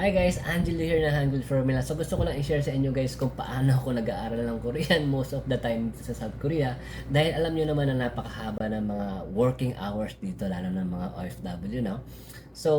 Hi guys, Angelo here na Hangul Formula. So gusto ko lang i-share sa inyo guys kung paano ako nag-aaral ng Korean most of the time sa South Korea. Dahil alam nyo naman na napakahaba ng mga working hours dito, lalo ng mga OFW, no? So,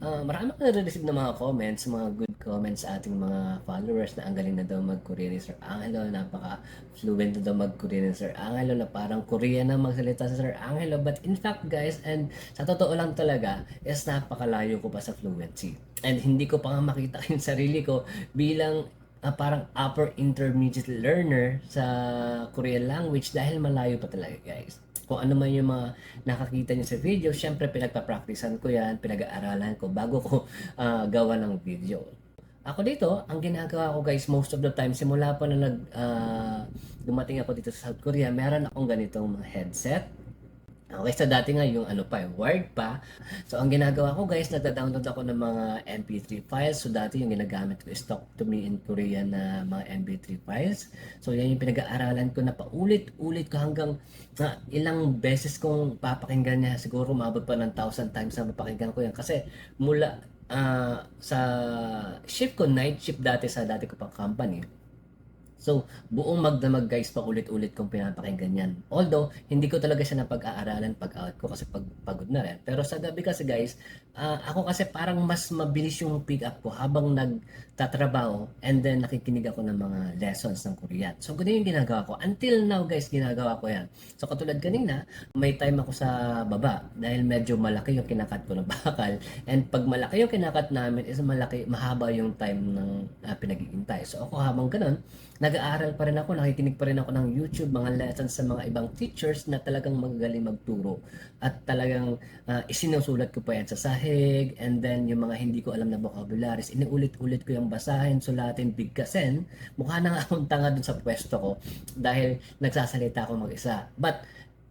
uh, marami ko na-receive ng mga comments, mga good comments sa ating mga followers na ang galing na daw mag-Korean ni Sir Angelo, napaka-fluent na daw mag-Korean ni Sir Angelo, na parang Korean na magsalita sa Sir Angelo. But in fact guys, and sa totoo lang talaga, is napakalayo ko pa sa fluency. And hindi ko pa nga makita yung sarili ko bilang ah, parang upper intermediate learner sa Korean language dahil malayo pa talaga guys. Kung ano man yung mga nakakita niyo sa video, syempre pinagpa-practicean ko yan, pinag-aaralan ko bago ko ah, gawa ng video. Ako dito, ang ginagawa ko guys, most of the time, simula pa na nag, ah, dumating ako dito sa South Korea, meron akong ganitong headset. Okay, so dati nga yung ano pa, wired pa. So ang ginagawa ko guys, nagda-download ako ng mga MP3 files. So dati yung ginagamit ko is Talk to Me in Korean na mga MP3 files. So yan yung pinag-aaralan ko na paulit-ulit ko hanggang na ilang beses kong papakinggan niya. Siguro umabot pa ng thousand times na mapakinggan ko yan. Kasi mula ah, sa shift ko, night shift dati sa dati ko pang company. So, buong magdamag guys, paulit-ulit kong pinapakinggan yan. Although, hindi ko talaga siya napag-aaralan pag-out ko kasi pag pagod na rin. Pero sa gabi kasi guys, ah, ako kasi parang mas mabilis yung pick up ko habang nagtatrabaho and then nakikinig ako ng mga lessons ng Korean. So, ganun yung ginagawa ko. Until now guys, ginagawa ko yan. So, katulad kanina, may time ako sa baba dahil medyo malaki yung kinakat ko ng bakal. And pag malaki yung kinakat namin is malaki, mahaba yung time ng uh, pinag-iintay. So, ako habang ganun, nag-aaral pa rin ako, nakikinig pa rin ako ng YouTube, mga lessons sa mga ibang teachers na talagang magaling magturo. At talagang ah, isinusulat ko pa yan sa sahig, and then yung mga hindi ko alam na vocabularies, inuulit-ulit ko yung basahin, sulatin, bigkasin. Mukha na nga akong tanga dun sa pwesto ko dahil nagsasalita ako mag-isa. But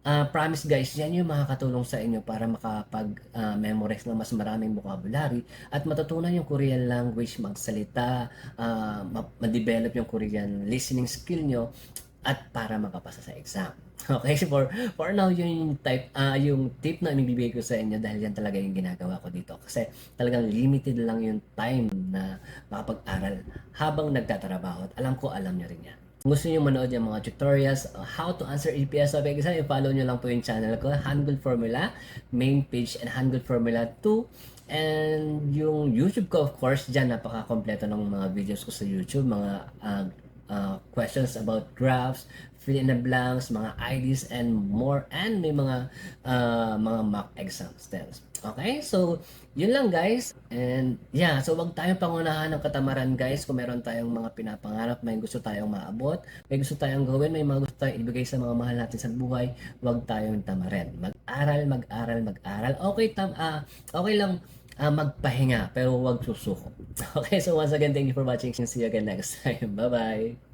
Ah, promise guys, yan yung makakatulong sa inyo para makapag-memorize ng mas maraming vocabulary at matutunan yung Korean language, magsalita, ah, ma- ma-develop yung Korean listening skill nyo at para makapasa sa exam. Okay, so for for now yun yung type ah yung tip na ibibigay ko sa inyo dahil yan talaga yung ginagawa ko dito kasi talagang limited lang yung time na makapag-aral habang nagtatrabaho at alam ko alam nyo rin yan. Gusto niyo manood yung mga tutorials on how to answer EPS of exam, i-follow nyo lang po yung channel ko, Hangul Formula, main page and Hangul Formula 2. And yung YouTube ko, of course, dyan napaka-kompleto ng mga videos ko sa YouTube, mga uh, uh, questions about graphs, fill in the blanks, mga IDs and more and may mga uh, mga mock exams din. Okay? So, yun lang guys. And yeah, so wag tayong pangunahan ng katamaran guys kung meron tayong mga pinapangarap, may gusto tayong maabot, may gusto tayong gawin, may mga gusto tayong ibigay sa mga mahal natin sa buhay, wag tayong tamarin. Mag-aral, mag-aral, mag-aral. Okay, tam ah, okay lang ah, magpahinga pero wag susuko. Okay, so once again, thank you for watching. See you again next time. Bye-bye.